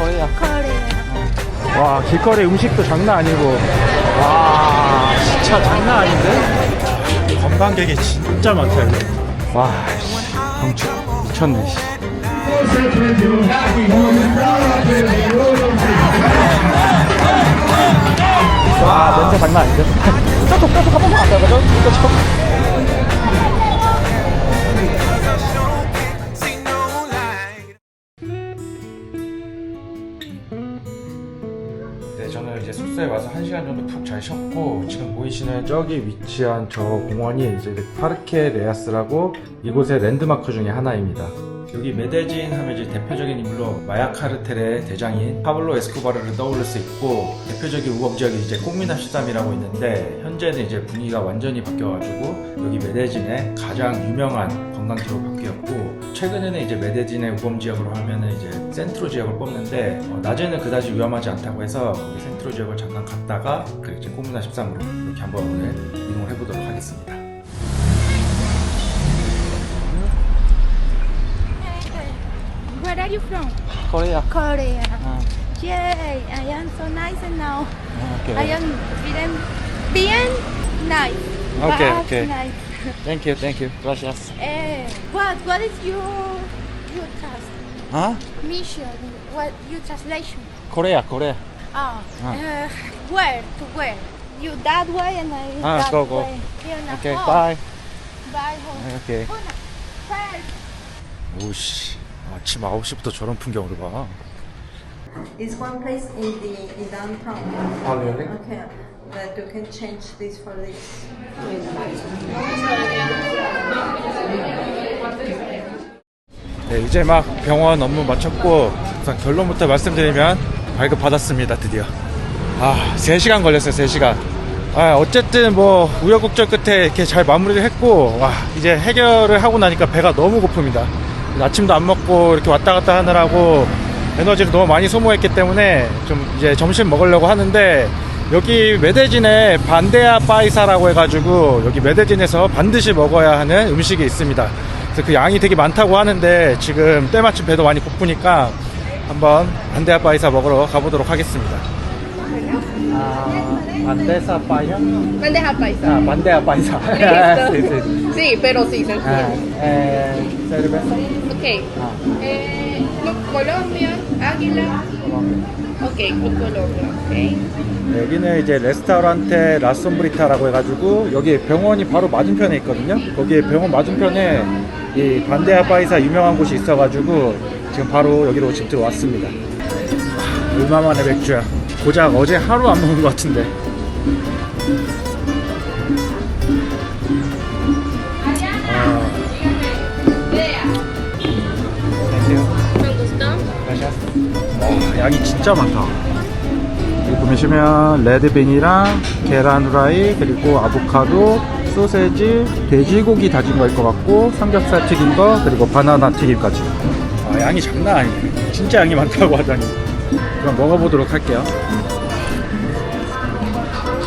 Korea. 와 길거리 음식도 장난 아니고 와 진짜 장난 아닌데 관광객이 진짜 많다 여기 와 씨, 경치 미쳤네 씨. 와 냄새 장난 아닌데 저쪽 저쪽 한 번만 안 가죠 저쪽 저는 이제 숙소에 와서 한 시간 정도 푹 잘 쉬었고 지금 보이시는 저기 위치한 저 공원이 이제 파르케 레아스라고 이곳의 랜드마크 중에 하나입니다. 여기 메데진 하면 이제 대표적인 인물로 마약 카르텔의 대장인 파블로 에스코바르를 떠올릴 수 있고 대표적인 우범 지역이 이제 꼬미나 13이라고 있는데 현재는 이제 분위기가 완전히 바뀌어가지고 여기 메데진의 가장 유명한 관광지로 바뀌었고 최근에는 이제 메데진의 우범 지역으로 하면은 이제 센트로 지역을 뽑는데 어, 낮에는 그다지 위험하지 않다고 해서 거기 센트로 지역을 잠깐 갔다가 그 이제 꼬미나 13으로 이렇게 한번 오늘 이동을 해보도록 하겠습니다. Where are you from? 코리아. Korea. 아, Yay, I am so nice now. 오케이. I am bien, bien nice. Okay, okay. Nice. Thank you, thank you. Gracias. Eh, what, what is your, your trans 아? mission? What your translation? 코리아, 코리아. Oh, Ah. uh, where to where? You that way and I Ah, that go, go. way. Here now. 오케이, Oh, 바이. Bye. home. 오케이. Hona, first. 오씨. 아침 9시부터 저런 풍경으로 봐. It's one place in the in downtown. 아, really? Okay, that you can change this for this. 네, 이제 막 병원 업무 마쳤고 우선 결론부터 말씀드리면 발급 받았습니다 드디어. 아 3시간 걸렸어요 3시간. 아 어쨌든 뭐 우여곡절 끝에 이렇게 잘 마무리를 했고 와 이제 해결을 하고 나니까 배가 너무 고픕니다. 아침도 안 먹고 이렇게 왔다 갔다 하느라고 에너지를 너무 많이 소모했기 때문에 좀 이제 점심 먹으려고 하는데 여기 메데진에 반데아 파이사라고 해가지고 여기 메데진에서 반드시 먹어야 하는 음식이 있습니다. 그래서 그 양이 되게 많다고 하는데 지금 때마침 배도 많이 고프니까 한번 반데아 파이사 먹으러 가보도록 하겠습니다. 아, 반데사 파이사? Bandeja paisa. 아, 반데아 파이사. Listo. Sí, pero sí, se 아, entiende. 에, cerveza? Ok. 아, Eh, Club Colombia, Águila. Ok, Club Colombia. Ok. 여기는 이제 레스타우란테 라솜브리타라고 해가지고 여기 병원이 바로 맞은편에 있거든요. 거기 병원 맞은편에 이 반데아 파이사 유명한 곳이 있어가지고 지금 바로 여기로 집 들어왔습니다. 얼마 만에 맥주야. 고작 어제 하루 안 먹은 것 같은데. 양이 진짜 많다. 여기 보시면 레드빈이랑 계란 후라이 그리고 아보카도, 소세지, 돼지고기 다진 거일 것 같고 삼겹살 튀긴 거 그리고 바나나 튀김까지. 아, 양이 장난 아니네. 진짜 양이 많다고 하다니. 그럼 먹어보도록 할게요.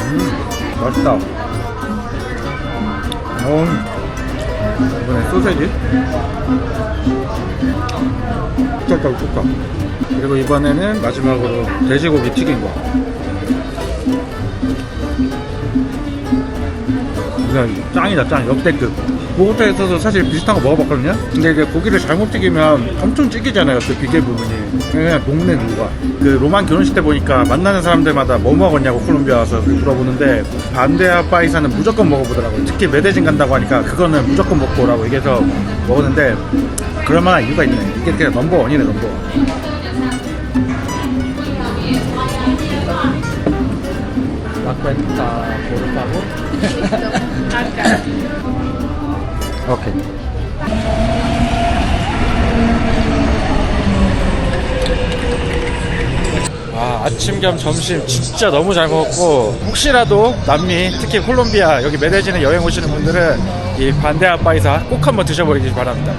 음, 맛있다. 음, 이번에 소세지. 쫄딱 쫄딱. 그리고 이번에는 마지막으로 돼지고기. 그냥 짱이다 짱 역대급. 보고타에서도 사실 비슷한 거 먹어봤거든요. 근데 이게 고기를 잘못 튀기면 엄청 찌개잖아요. 그 비계 부분이. 그냥 녹네 누가. 그 로만 결혼식 때 보니까 만나는 사람들마다 뭐 먹었냐고 콜롬비아 와서 물어보는데 반데아 파이사는 무조건 먹어보더라고요. 특히 메데진 간다고 하니까 그거는 무조건 먹고 오라고 얘기해서 먹었는데 그럴만한 이유가 있네. 이게 그냥 넘버원이네 넘버원. Cuenta, por favor. Acá. 오케이. 아, 아침 겸 점심 진짜 너무 잘 먹었고 혹시라도 남미 특히 콜롬비아 여기 메데진에 여행 오시는 분들은 이 반데아 파이사 꼭 한번 드셔보시기 바랍니다.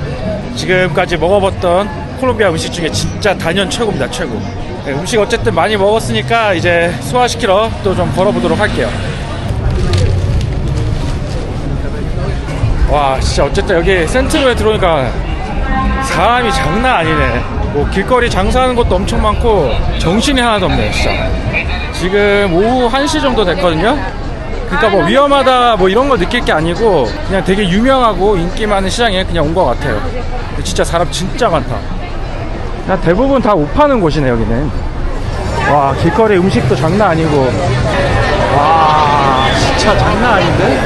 지금까지 먹어봤던 콜롬비아 음식 중에 진짜 단연 최고입니다. 최고. 네, 음식 어쨌든 많이 먹었으니까 이제 소화시키러 또 좀 걸어보도록 할게요. 와 진짜 어쨌든 여기 센트로에 들어오니까 사람이 장난 아니네 뭐 길거리 장사하는 것도 엄청 많고 정신이 하나도 없네요 진짜 지금 오후 1시 정도 됐거든요 그러니까 뭐 위험하다 뭐 이런 걸 느낄 게 아니고 그냥 되게 유명하고 인기 많은 시장에 그냥 온 것 같아요 진짜 사람 진짜 많다 그냥 대부분 다 옷 파는 곳이네 여기는 와 길거리 음식도 장난 아니고 와 진짜 장난 아닌데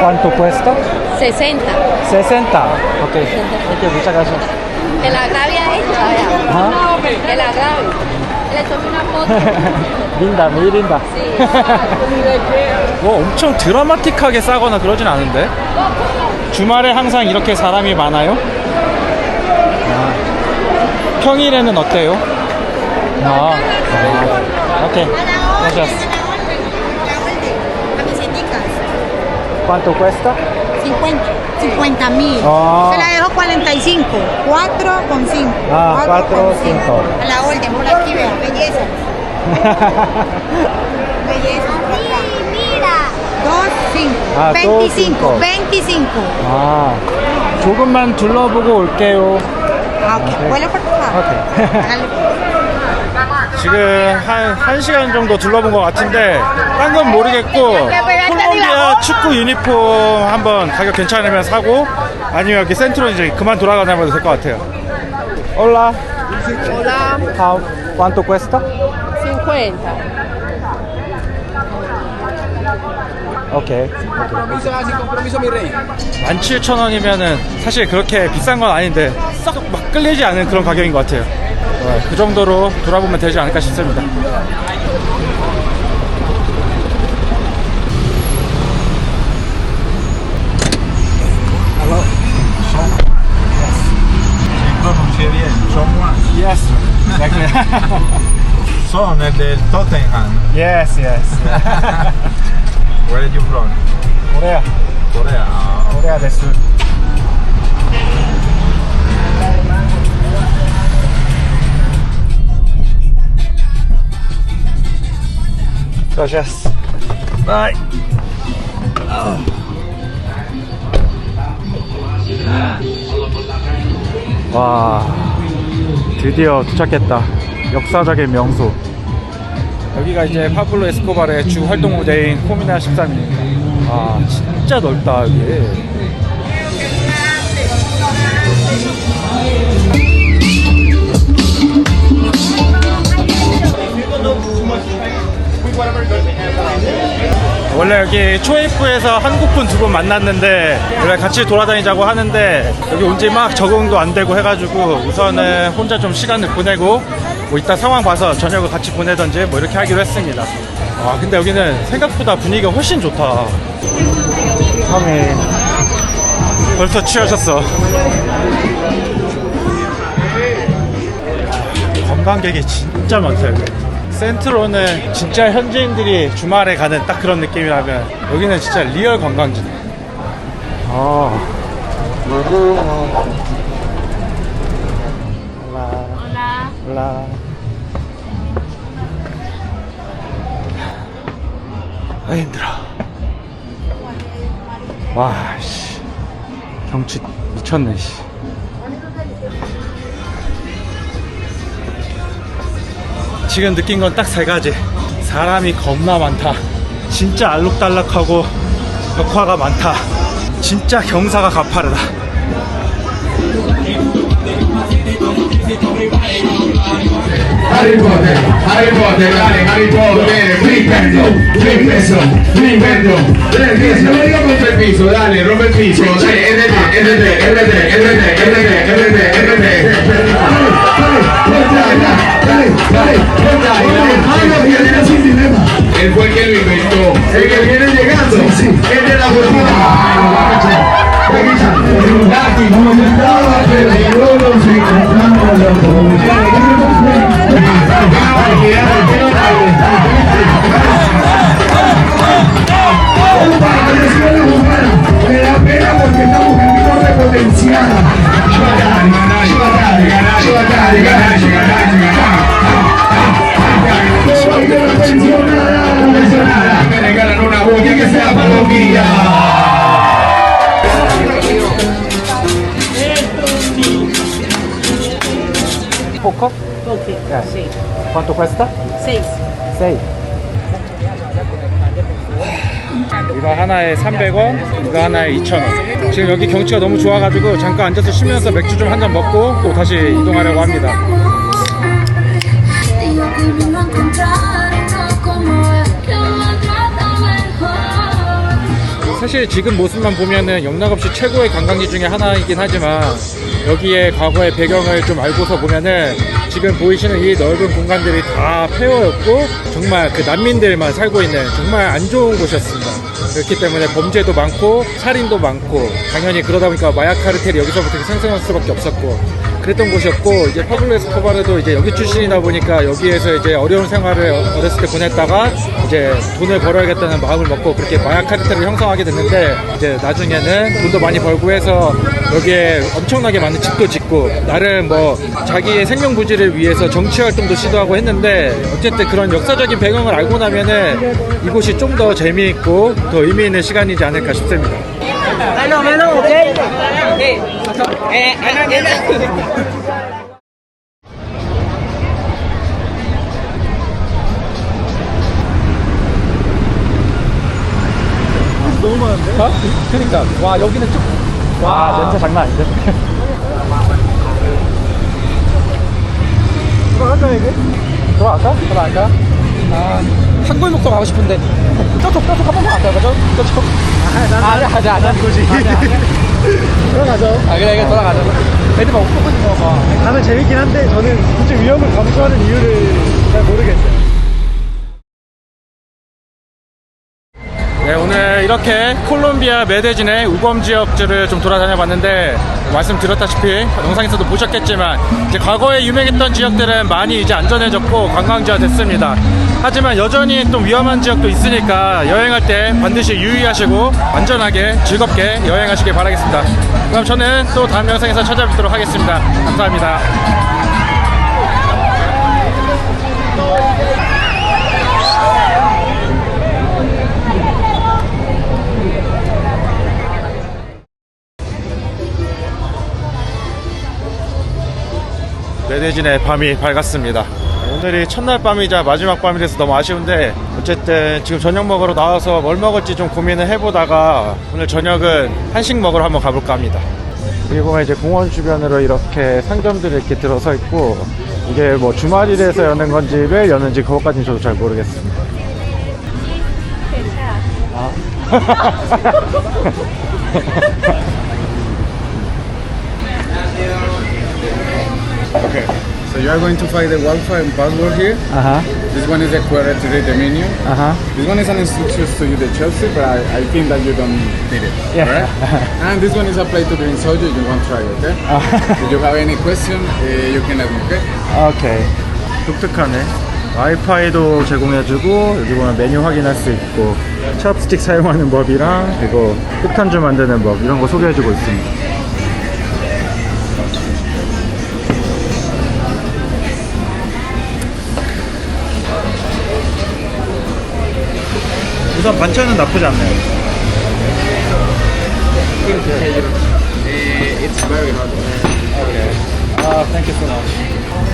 ¿Cuánto cuesta? 60. 60. Ok. Ok, muchas gracias. El agravia hecha, vea. Ajá. El agravio. Le tomé una foto. 린다, 미린다. 뭐 엄청 드라마틱하게 싸거나 그러진 않은데. 주말에 항상 이렇게 사람이 많아요? 아. 평일에는 어때요? 아, 아. 오케이. gracias. ¿Cuánto cuesta? 50. 50 mil. Ah. Se la dejo 45. 4 con 5. Ah, cuatro, cinco. A la orden, por aquí vea. Belleza. Belleza. por acá. Mira. 2, 5. Ah, dos, cinco. 25. 25. 아, 조금만 둘러보고 올게요. Ah, ok. Vuelo por favor. 오케이. Hágale. 지금 한, 한 시간 정도 둘러본 것 같은데, 딴 건 모르겠고, 콜롬비아 축구 유니폼 한번 가격 괜찮으면 사고, 아니면 여기 센트로 이제 그만 돌아가면 될 것 같아요. Hola. Hola. How, ¿Cuánto cuesta? 50. 오케이. Compromiso, sin compromiso, mi rey. 17,000원이면은 사실 그렇게 비싼 건 아닌데, 썩 막 끌리지 않은 그런 가격인 것 같아요. 어, 그 정도로 돌아보면 되지 않을까 싶습니다. Son, Yes. son el del Tottenham. yes, yes. Where are you from? 코레아. Korea. Ah, 코 Gracias. Bye. 와, 드디어 도착했다. 역사적인 명소. 여기가 이제 파블로 에스코바르의 주 활동 무대인 코미나 13입니다. 아, 진짜 넓다, 여기. 원래 여기 초이프에서 한국분 두 분 만났는데 원래 같이 돌아다니자고 하는데 여기 온 지 막 적응도 안 되고 해가지고 우선은 혼자 좀 시간을 보내고 뭐 이따 상황 봐서 저녁을 같이 보내던지 뭐 이렇게 하기로 했습니다. 아 근데 여기는 생각보다 분위기가 훨씬 좋다. 참이 벌써 취하셨어. 관광객이 진짜 많다 여기. 센트로는 진짜 현지인들이 주말에 가는 딱 그런 느낌이라면 여기는 진짜 리얼 관광지네. 아. 올라. 올라. 아 힘들어. 와 씨. 경치 미쳤네 씨. 지금 느낀 건 딱 세 가지. 사람이 겁나 많다. 진짜 알록달록하고 벽화가 많다. 진짜 경사가 가파르다. Dale, Yeah. ¿Cuánto cuesta? Seis. 6. 이거 하나에 300원, 이거 하나에 2,000원. 지금 여기 경치가 너무 좋아가지고 잠깐 앉아서 쉬면서 맥주 좀 한 잔 먹고 또 다시 이동하려고 합니다. 사실 지금 모습만 보면은 영락없이 최고의 관광지 중에 하나이긴 하지만 여기에 과거의 배경을 좀 알고서 보면은 지금 보이시는 이 넓은 공간들이 다 폐허였고 정말 그 난민들만 살고 있는 정말 안 좋은 곳이었습니다. 그렇기 때문에 범죄도 많고 살인도 많고 당연히 그러다 보니까 마약 카르텔이 여기서부터 생성할 수밖에 없었고 그랬던 곳이었고 이제 파블로 에스코바르도 이제 여기 출신이다 보니까 여기에서 이제 어려운 생활을 어렸을 때 보냈다가 이제 돈을 벌어야겠다는 마음을 먹고 그렇게 마약 카르텔을 형성하게 됐는데 이제 나중에는 돈도 많이 벌고 해서 여기에 엄청나게 많은 집도 짓고 나름 뭐 자기의 생명 부지를 위해서 정치 활동도 시도하고 했는데 어쨌든 그런 역사적인 배경을 알고 나면은 이곳이 좀 더 재미있고 더 의미 있는 시간이지 않을까 싶습니다. 너무 많은데? 어? 그니까 와 여기는 좀 와, 냄새 장난 아닌데? 들어갈까 이게? 들어갈까? 들어갈까? 아 한골목도 가고 싶은데 저쪽 저쪽 한 번만 갈까요? 저 저쪽 아, 아니 아니 아니 아니 거지 들어가죠. 아 그래 그래 들어가자 애들 막 웃고 싶어 봐. 가면 재밌긴 한데 저는 굳이 위험을 감수하는 이유를 잘 모르겠어요. 네, 오늘 이렇게 콜롬비아 메데진의 우범 지역들을 좀 돌아다녀 봤는데 말씀드렸다시피 영상에서도 보셨겠지만 이제 과거에 유명했던 지역들은 많이 이제 안전해졌고 관광지화 됐습니다. 하지만 여전히 또 위험한 지역도 있으니까 여행할 때 반드시 유의하시고 안전하게 즐겁게 여행하시길 바라겠습니다. 그럼 저는 또 다음 영상에서 찾아뵙도록 하겠습니다. 감사합니다. 메데진의 밤이 밝았습니다. 오늘이 첫날 밤이자 마지막 밤이라서 너무 아쉬운데 어쨌든 지금 저녁 먹으러 나와서 뭘 먹을지 좀 고민을 해보다가 오늘 저녁은 한식 먹으러 한번 가볼까 합니다. 여기 보면 이제 공원 주변으로 이렇게 상점들이 이렇게 들어서 있고 이게 뭐 주말이라서 여는 건지 왜 여는지 그것까지는 저도 잘 모르겠습니다. Okay, so you are going to find the Wi-Fi password here. 아하, This one is the QR to read the menu. 아하. This one is an instructions to you the Chelsea, but I, I think that you don't need it. Yeah. Alright? and this one is applied to green soju. You want to try, okay? if you have any question, uh, you can ask me, okay? 오케이. 독특하네. 와이파이도 제공해주고 여기 보면 메뉴 확인할 수 있고 찹스틱 사용하는 법이랑 그리고 폭탄주 만드는 법 이런 거 소개해주고 있습니다. 우선 반찬은 나쁘지 않네요.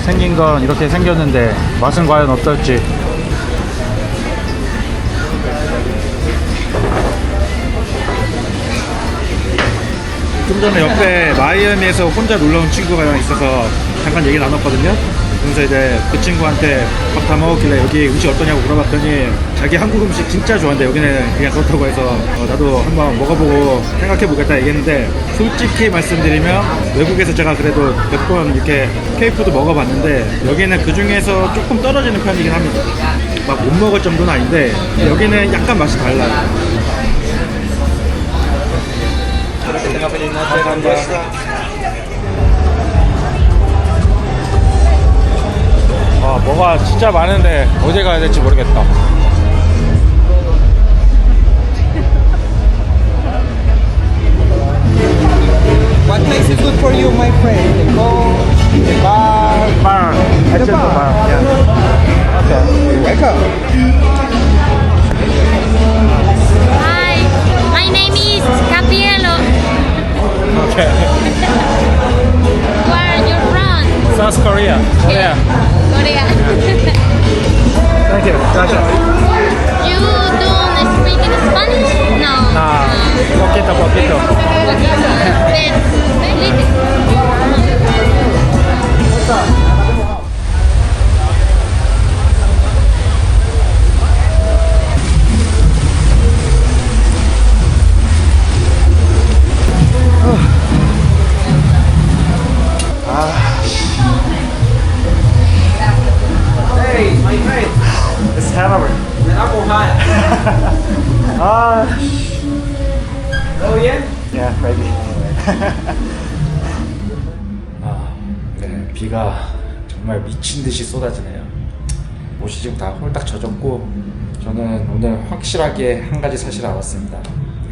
생긴 건 이렇게 생겼는데 맛은 과연 어떨지. 좀 전에 옆에 마이애미에서 혼자 놀러 온 친구가 있어서 잠깐 얘기 나눴거든요. 그래서 이제 그 친구한테 밥 다 먹었길래 여기 음식 어떠냐고 물어봤더니 자기 한국 음식 진짜 좋아하는데 여기는 그냥 그렇다고 해서 어, 나도 한번 먹어보고 생각해 보겠다 얘기했는데 솔직히 말씀드리면 외국에서 제가 그래도 몇 번 이렇게 케이푸드 먹어봤는데 여기는 그 중에서 조금 떨어지는 편이긴 합니다. 막 못 먹을 정도는 아닌데 여기는 약간 맛이 달라요. 아, 뭐가 진짜 많은데 어디 가야 될지 모르겠다. What place is good for you, my friend? The coach, the bar. bar. The bar. Yeah. Okay. Welcome. Hi, my name is Gabrielo. Okay. South Korea. Korea. Korea. Thank you. Gracias. you don't speak in Spanish? No. Ah, poquito, poquito. Little. It's Hanover. ah. Oh yeah? Yeah, maybe. 아, 네, 비가 정말 미친 듯이 쏟아지네요. 옷이 지금 다 홀딱 젖었고 저는 오늘 확실하게 한 가지 사실을 알았습니다.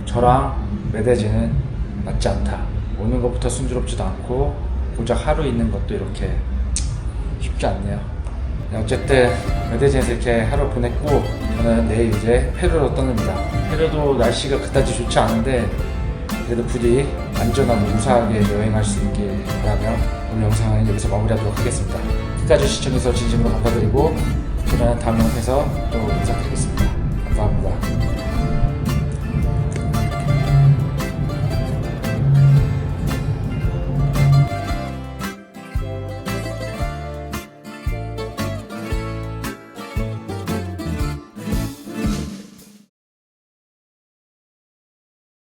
저랑 메데지는 맞지 않다. 오는 것부터 순조롭지도 않고 고작 하루 있는 것도 이렇게 쉽지 않네요. 네, 어쨌든 메데진에서 이렇게 하루 보냈고 저는 내일 이제 페루로 떠납니다. 페루도 날씨가 그다지 좋지 않은데 그래도 부디 안전하고 무사하게 여행할 수 있길 바라며 오늘 영상은 여기서 마무리하도록 하겠습니다. 끝까지 시청해주셔서 진심으로 감사드리고 저는 다음 영상에서 또 인사드리겠습니다. 감사합니다.